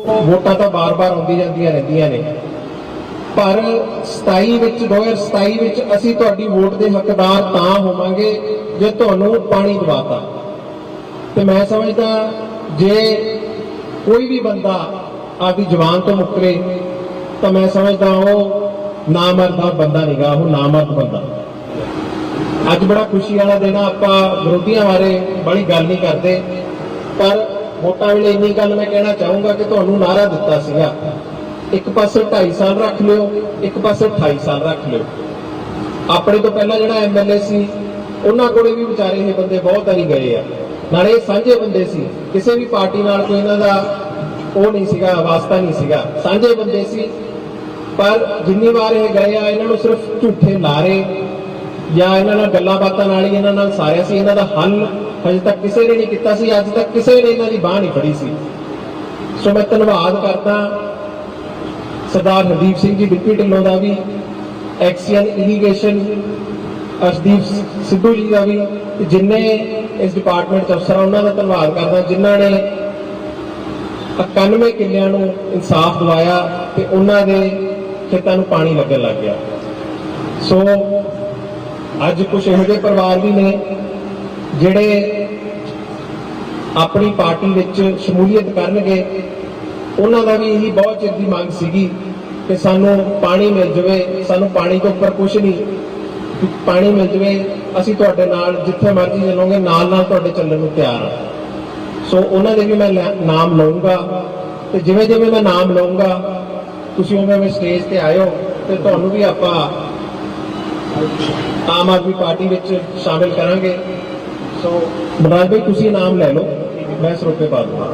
ਵੋਟਾਂ ਤਾਂ ਬਾਰ-ਬਾਰ ਆਉਂਦੀ ਜਾਂਦੀਆਂ ਰਹਿੰਦੀਆਂ ਨੇ। ਪਰ 27 ਵਿੱਚ 2027 ਵਿੱਚ ਅਸੀਂ ਤੁਹਾਡੀ ਵੋਟ ਦੇ ਹੱਕਦਾਰ ਤਾਂ ਹੋਵਾਂਗੇ ਜੇ ਤੁਹਾਨੂੰ ਪਾਣੀ ਦਵਾਤਾ। ਤੇ ਮੈਂ ਸਮਝਦਾ, ਜੇ ਕੋਈ ਵੀ ਬੰਦਾ ਆਪਦੀ ਜਵਾਨ ਤੋਂ ਮੁੱਕਰੇ, ਤਾਂ ਮੈਂ ਸਮਝਦਾ ਉਹ ਨਾਮਰਦਾ ਬੰਦਾ ਨਹੀਂਗਾ, ਉਹ ਨਾਮਰਦ ਬੰਦਾ। ਅੱਜ ਬੜਾ ਖੁਸ਼ੀ ਵਾਲਾ ਦਿਨ ਆ, ਆਪਾਂ ਵਿਰੋਧੀਆਂ ਬਾਰੇ ਬੜੀ ਗੱਲ ਨਹੀਂ ਕਰਦੇ, ਪਰ ਵੋਟਾਂ ਵੇਲੇ ਇੰਨੀ ਗੱਲ ਮੈਂ ਕਹਿਣਾ ਚਾਹੂੰਗਾ ਕਿ ਤੁਹਾਨੂੰ ਨਾਰਾ ਦਿੱਤਾ ਸੀਗਾ। ਇੱਕ ਪਾਸੇ 2.5 ਸਾਲ ਰੱਖ ਲਿਓ, ਇੱਕ ਪਾਸੇ 28 ਸਾਲ ਰੱਖ ਲਿਓ। ਆਪਣੇ ਤੋਂ ਪਹਿਲਾਂ ਜਿਹੜਾ ਐਮਐਲਏ ਸੀ, ਉਹਨਾਂ ਕੋਲੇ ਵੀ ਵਿਚਾਰੇ ਇਹ ਬੰਦੇ ਬਹੁਤ ਵਾਰੀ ਗਏ ਆ। ਨਾਲੇ ਸਾਂਝੇ ਬੰਦੇ ਸੀ। ਕਿਸੇ ਵੀ ਪਾਰਟੀ ਨਾਲ ਕੋਈ ਇਹਨਾਂ ਦਾ ਉਹ ਨਹੀਂ ਸੀਗਾ, ਵਾਸਤਾ ਨਹੀਂ ਸੀਗਾ। ਸਾਂਝੇ ਬੰਦੇ ਸੀ। ਪਰ ਜਿੰਨੀ ਵਾਰ ਇਹ ਗਏ ਆ, ਇਹਨਾਂ ਨੂੰ ਸਿਰਫ ਝੂਠੇ ਲਾਰੇ ਜਾਂ ਇਹਨਾਂ ਨਾਲ ਗੱਲਾਂ ਬਾਤਾਂ ਨਾਲ ਹੀ ਇਹਨਾਂ ਨਾਲ ਸਾਰਿਆ ਸੀ। ਇਹਨਾਂ ਦਾ ਹੱਲ ਹਜੇ ਤੱਕ ਕਿਸੇ ਨੇ ਨਹੀਂ ਕੀਤਾ ਸੀ, ਅੱਜ ਤੱਕ ਕਿਸੇ ਨੇ ਇਹਨਾਂ ਦੀ ਬਾਹ ਨਹੀਂ ਫੜੀ ਸੀ। ਸੋ ਮੈਂ ਧੰਨਵਾਦ ਕਰਦਾ ਸਰਦਾਰ ਹਰਦੀਪ ਸਿੰਘ ਜੀ ਡਿਪਟੀ ਢਿੱਲੋਂ ਦਾ ਵੀ ਐਕਸੀਅਨ ਇਰੀਗੇਸ਼ਨ ਅਰਸ਼ਦੀਪ ਸਿੱਧੂ ਜੀ ਦਾ ਵੀ, ਤੇ ਜਿੰਨੇ ਇਸ ਡਿਪਾਰਟਮੈਂਟ ਚ ਅਫਸਰ ਆ, ਉਹਨਾਂ ਦਾ ਧੰਨਵਾਦ ਕਰਦਾ, ਜਿਨ੍ਹਾਂ ਨੇ 91 ਕਿੱਲਿਆਂ ਨੂੰ ਇਨਸਾਫ ਦਿਵਾਇਆ ਤੇ ਉਹਨਾਂ ਦੇ ਖੇਤਾਂ ਨੂੰ ਪਾਣੀ ਲੱਗਣ ਲੱਗ ਗਿਆ। ਸੋ ਅੱਜ ਕੁਝ ਇਹੋ ਜਿਹੇ ਪਰਿਵਾਰ ਵੀ ਨੇ ਜਿਹੜੇ ਆਪਣੀ ਪਾਰਟੀ ਵਿੱਚ ਸ਼ਮੂਲੀਅਤ ਕਰਨਗੇ, ਉਹਨਾਂ ਦਾ ਵੀ ਇਹੀ ਬਹੁਤ ਚਿਰ ਦੀ ਮੰਗ ਸੀਗੀ ਕਿ ਸਾਨੂੰ ਪਾਣੀ ਮਿਲ ਜਾਵੇ, ਸਾਨੂੰ ਪਾਣੀ ਤੋਂ ਉੱਪਰ ਕੁਝ ਨਹੀਂ ਪਾਣੀ ਮਿਲ ਜਾਵੇ, ਅਸੀਂ ਤੁਹਾਡੇ ਨਾਲ ਜਿੱਥੇ ਮਰਜ਼ੀ ਚੱਲੋਗੇ, ਨਾਲ ਨਾਲ ਤੁਹਾਡੇ ਚੱਲਣ ਨੂੰ ਤਿਆਰ ਹਾਂ। ਸੋ ਉਹਨਾਂ ਦੇ ਵੀ ਮੈਂ ਲੈ- ਨਾਮ ਲਵਾਂਗਾ ਤੇ ਜਿਵੇਂ ਜਿਵੇਂ ਮੈਂ ਨਾਮ ਲਵਾਂਗਾ ਤੁਸੀਂ ਉਵੇਂ ਉਵੇਂ ਸਟੇਜ ਤੇ ਆਇਓ ਤੇ ਤੁਹਾਨੂੰ ਵੀ ਆਪਾਂ ਆਮ ਆਦਮੀ ਪਾਰਟੀ ਵਿੱਚ ਸ਼ਾਮਿਲ ਕਰਾਂਗੇ। ਸੋ ਮਨਰਾਜ ਭਾਈ ਤੁਸੀਂ ਨਾਮ ਲੈ ਲਓ। ਮੈਂ ਸਰੋਪੇ ਪਾ ਦੂੰਗਾ।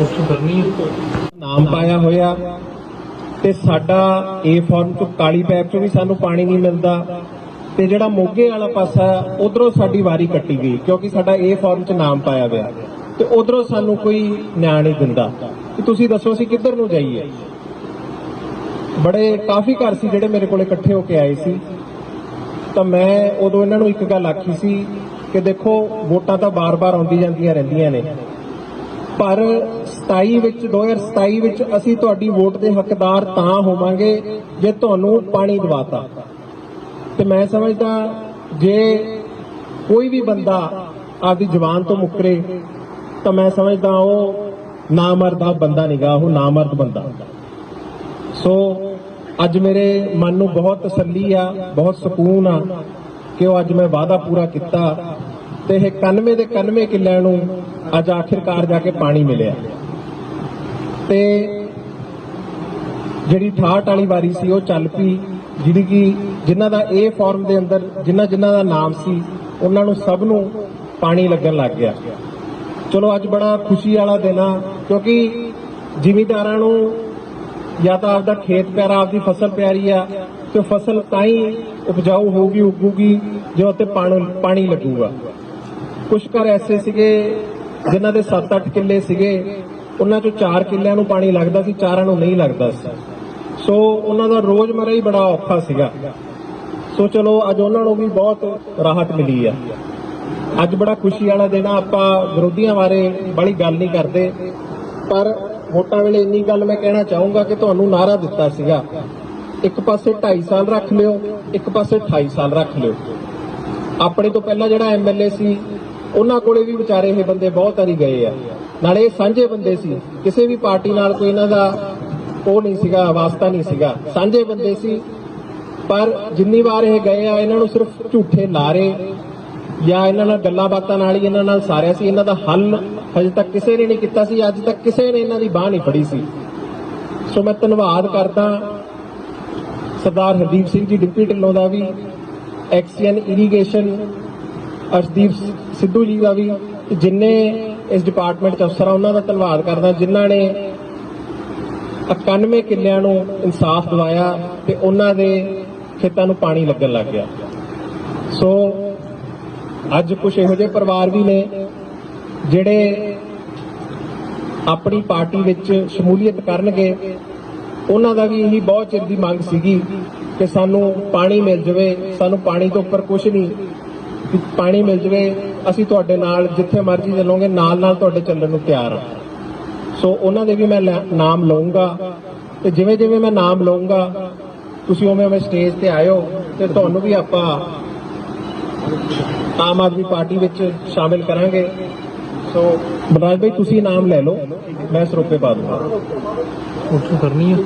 ਉਸ ਕਰਨੀ ਨਾਮ ਪਾਇਆ ਹੋਇਆ ਤੇ ਸਾਡਾ ਏ ਫਾਰਮ ਤੋਂ ਕਾਲੀ ਪੈਪ ਚੋਂ ਵੀ ਸਾਨੂੰ ਪਾਣੀ ਨਹੀਂ ਮਿਲਦਾ ਤੇ ਜਿਹੜਾ ਮੋਗੇ ਵਾਲਾ ਪਾਸਾ ਉਧਰੋਂ ਸਾਡੀ ਵਾਰੀ ਕੱਟੀ ਗਈ ਕਿਉਂਕਿ ਸਾਡਾ ਏ ਫਾਰਮ 'ਚ ਨਾਮ ਪਾਇਆ ਹੋਇਆ ਤੇ ਉਧਰੋਂ ਸਾਨੂੰ ਕੋਈ ਨਿਆਂ ਨਹੀਂ ਦਿੰਦਾ। ਕਿ ਤੁਸੀਂ ਦੱਸੋ ਅਸੀਂ ਕਿੱਧਰ ਨੂੰ ਜਾਈਏ? ਬੜੇ ਕਾਫੀ ਘਰ ਸੀ ਜਿਹੜੇ ਮੇਰੇ ਕੋਲੇ ਇਕੱਠੇ ਹੋ ਕੇ ਆਏ ਸੀ। ਤਾਂ ਮੈਂ ਉਦੋਂ ਇਹਨਾਂ ਨੂੰ ਇੱਕ ਗੱਲ ਆਖੀ ਸੀ ਕਿ ਦੇਖੋ, ਵੋਟਾਂ ਤਾਂ ਬਾਰ-ਬਾਰ ਆਉਂਦੀ ਜਾਂਦੀਆਂ ਰਹਿੰਦੀਆਂ ਨੇ। ਪਰ 27 ਵਿੱਚ 2027 ਵਿੱਚ ਅਸੀਂ ਤੁਹਾਡੀ ਵੋਟ ਦੇ ਹੱਕਦਾਰ ਤਾਂ ਹੋਵਾਂਗੇ ਜੇ ਤੁਹਾਨੂੰ ਪਾਣੀ ਦਵਾਤਾ। ਤੇ ਮੈਂ ਸਮਝਦਾ, ਜੇ ਕੋਈ ਵੀ ਬੰਦਾ ਆਪਦੀ ਜ਼ੁਬਾਨ ਤੋਂ ਮੁੱਕਰੇ, ਤਾਂ ਮੈਂ ਸਮਝਦਾ ਉਹ ਨਾਮਰਦਾ ਬੰਦਾ ਨਹੀਂਗਾ ਉਹ ਨਾਮਰਦ ਬੰਦਾ। ਸੋ, ਅੱਜ ਮੇਰੇ ਮਨ ਨੂੰ ਬਹੁਤ ਤਸੱਲੀ ਆ, ਬਹੁਤ ਸਕੂਨ ਆ ਕਿ ਉਹ ਅੱਜ ਮੈਂ ਵਾਅਦਾ ਪੂਰਾ ਕੀਤਾ ਤੇ ਇਹ 91 ਦੇ 91 ਕਿੱਲਿਆਂ ਨੂੰ ਅੱਜ ਆਖਿਰਕਾਰ ਜਾ ਕੇ ਪਾਣੀ ਮਿਲਿਆ। ਤੇ ਜਿਹੜੀ 68 ਵਾਲੀ ਵਾਰੀ ਸੀ, ਉਹ ਚੱਲ ਪਈ, ਜਿਹੜੀ ਕਿ ਜਿਨ੍ਹਾਂ ਦਾ ਇਹ ਫਾਰਮ ਦੇ ਅੰਦਰ ਜਿਨ੍ਹਾਂ ਜਿਨ੍ਹਾਂ ਦਾ ਨਾਮ ਸੀ, ਉਹਨਾਂ ਨੂੰ ਸਭ ਨੂੰ ਪਾਣੀ ਲੱਗਣ ਲੱਗ ਗਿਆ। ਚਲੋ, ਅੱਜ ਬੜਾ ਖੁਸ਼ੀ ਵਾਲਾ ਦਿਨ ਆ, ਕਿਉਂਕਿ ਜ਼ਿਮੀਦਾਰਾਂ ਨੂੰ ਜਾਂ ਤਾਂ ਆਪਦਾ ਖੇਤ ਪਿਆਰਾ, ਆਪਦੀ ਫਸਲ ਪਿਆਰੀ ਆ ਤੇ ਫਸਲ ਤਾਂ ਹੀ ਉਪਜਾਊ ਹੋਊਗੀ, ਉੱਗੂਗੀ, ਜੇ ਉੱਤੇ ਪਾਣੀ ਪਾਣੀ ਲੱਗੂਗਾ। ਕੁਝ ਘਰ ਐਸੇ ਸੀਗੇ ਜਿਨ੍ਹਾਂ ਦੇ 7-8 ਕਿੱਲੇ ਸੀਗੇ, ਉਹਨਾਂ ਚੋਂ 4 ਕਿੱਲਿਆਂ ਨੂੰ ਪਾਣੀ ਲੱਗਦਾ ਸੀ, ਚਾਰਾਂ ਨੂੰ ਨਹੀਂ ਲੱਗਦਾ ਸੀ। ਸੋ ਉਹਨਾਂ ਦਾ ਰੋਜ਼ਮਰਾ ਹੀ ਬੜਾ ਔਖਾ ਸੀਗਾ। ਸੋ ਚਲੋ, ਅੱਜ ਉਹਨਾਂ ਨੂੰ ਵੀ ਬਹੁਤ ਰਾਹਤ ਮਿਲੀ ਆ। ਅੱਜ ਬੜਾ ਖੁਸ਼ੀ ਵਾਲਾ ਦਿਨ ਆ, ਆਪਾਂ ਵਿਰੋਧੀਆਂ ਬਾਰੇ ਬੜੀ ਗੱਲ ਨਹੀਂ ਕਰਦੇ। ਪਰ ਵੋਟਾਂ ਵੇਲੇ ਇੰਨੀ ਗੱਲ ਮੈਂ ਕਹਿਣਾ ਚਾਹੂੰਗਾ ਕਿ ਤੁਹਾਨੂੰ ਨਾਰਾ ਦਿੱਤਾ ਸੀਗਾ ਇੱਕ ਪਾਸੇ 2.5 ਸਾਲ ਰੱਖ ਲਿਓ, ਇੱਕ ਪਾਸੇ 28 ਸਾਲ ਰੱਖ ਲਿਓ। ਆਪਣੇ ਤੋਂ ਪਹਿਲਾਂ ਜਿਹੜਾ ਐਮਐਲਏ ਸੀ, ਉਹਨਾਂ ਕੋਲੇ ਵੀ ਵਿਚਾਰੇ ਇਹ ਬੰਦੇ ਬਹੁਤ ਵਾਰੀ ਗਏ ਆ। ਨਾਲੇ ਇਹ ਸਾਂਝੇ ਬੰਦੇ ਸੀ। ਕਿਸੇ ਵੀ ਪਾਰਟੀ ਨਾਲ ਕੋਈ ਇਹਨਾਂ ਦਾ ਉਹ ਨਹੀਂ ਸੀਗਾ, ਵਾਸਤਾ ਨਹੀਂ ਸੀਗਾ। ਸਾਂਝੇ ਬੰਦੇ ਸੀ। ਪਰ ਜਿੰਨੀ ਵਾਰ ਇਹ ਗਏ ਆ, ਇਹਨਾਂ ਨੂੰ ਸਿਰਫ ਝੂਠੇ ਲਾਰੇ ਜਾਂ ਇਹਨਾਂ ਨਾਲ ਗੱਲਾਂ ਬਾਤਾਂ ਨਾਲ ਹੀ ਇਹਨਾਂ ਨਾਲ ਸਾਰਿਆ ਸੀ। ਇਹਨਾਂ ਦਾ ਹੱਲ ਹਜੇ ਤੱਕ ਕਿਸੇ ਨੇ ਨਹੀਂ ਕੀਤਾ ਸੀ। ਅੱਜ ਤੱਕ ਕਿਸੇ ਨੇ ਇਹਨਾਂ ਦੀ ਬਾਹ ਨਹੀਂ ਫੜੀ ਸੀ। ਸੋ ਮੈਂ ਧੰਨਵਾਦ ਕਰਦਾ। ਸਰਦਾਰ ਹਰਦੀਪ ਸਿੰਘ ਜੀ ਡਿਪਟੀ ਢਿੱਲੋਂ ਦਾ ਵੀ ਐਕਸੀਐਨ ਇਰੀਗੇਸ਼ਨ ਅਰਸ਼ਦੀਪ ਸਿੱਧੂ ਜੀ ਦਾ ਵੀ, ਜਿੰਨੇ ਇਸ ਡਿਪਾਰਟਮੈਂਟ ਚ ਅਫਸਰ ਆ, ਉਹਨਾਂ ਦਾ ਧੰਨਵਾਦ ਕਰਦਾ, ਜਿਨ੍ਹਾਂ ਨੇ 91 ਕਿੱਲਿਆਂ ਨੂੰ ਇਨਸਾਫ ਦਿਵਾਇਆ ਤੇ ਉਹਨਾਂ ਦੇ ਖੇਤਾਂ ਨੂੰ ਪਾਣੀ ਲੱਗਣ ਲੱਗ ਗਿਆ। ਸੋ ਅੱਜ ਕੁਝ ਇਹੋ ਜਿਹੇ ਪਰਿਵਾਰ ਵੀ ਨੇ, ਜਿਹੜੇ ਆਪਣੀ ਪਾਰਟੀ ਵਿੱਚ ਸ਼ਮੂਲੀਅਤ ਕਰਨਗੇ ਉਹਨਾਂ ਦਾ ਵੀ ਇਹੀ ਬਹੁਤ ਚਿਰ ਦੀ ਮੰਗ ਸੀਗੀ ਕਿ ਸਾਨੂੰ ਪਾਣੀ ਮਿਲ ਜਾਵੇ, ਸਾਨੂੰ ਪਾਣੀ ਤੋਂ ਉੱਪਰ ਕੁਝ ਨਹੀਂ। ਪਾਣੀ ਮਿਲ ਜਾਵੇ, ਅਸੀਂ ਤੁਹਾਡੇ ਨਾਲ ਜਿੱਥੇ ਮਰਜ਼ੀ ਚੱਲੋਗੇ, ਨਾਲ ਨਾਲ ਤੁਹਾਡੇ ਚੱਲਣ ਨੂੰ ਤਿਆਰ ਹਾਂ। ਸੋ ਉਹਨਾਂ ਦੇ ਵੀ ਮੈਂ ਲੈ- ਨਾਮ ਲਵਾਂਗਾ ਤੇ ਜਿਵੇਂ ਜਿਵੇਂ ਮੈਂ ਨਾਮ ਲਵਾਂਗਾ ਤੁਸੀਂ ਉਵੇਂ ਉਵੇਂ ਸਟੇਜ ਤੇ ਆਇਓ ਤੇ ਤੁਹਾਨੂੰ ਵੀ ਆਪਾਂ ਆਮ ਆਦਮੀ ਪਾਰਟੀ ਵਿੱਚ ਸ਼ਾਮਿਲ ਕਰਾਂਗੇ। ਸੋ ਬਲਰਾਜ ਭਾਈ, ਤੁਸੀਂ ਨਾਮ ਲੈ ਲਓ, ਮੈਂ ਸਰੋਪੇ ਪਾ ਦੂੰਗਾ। ਉੱਥੋਂ ਕਰਨੀ ਆ।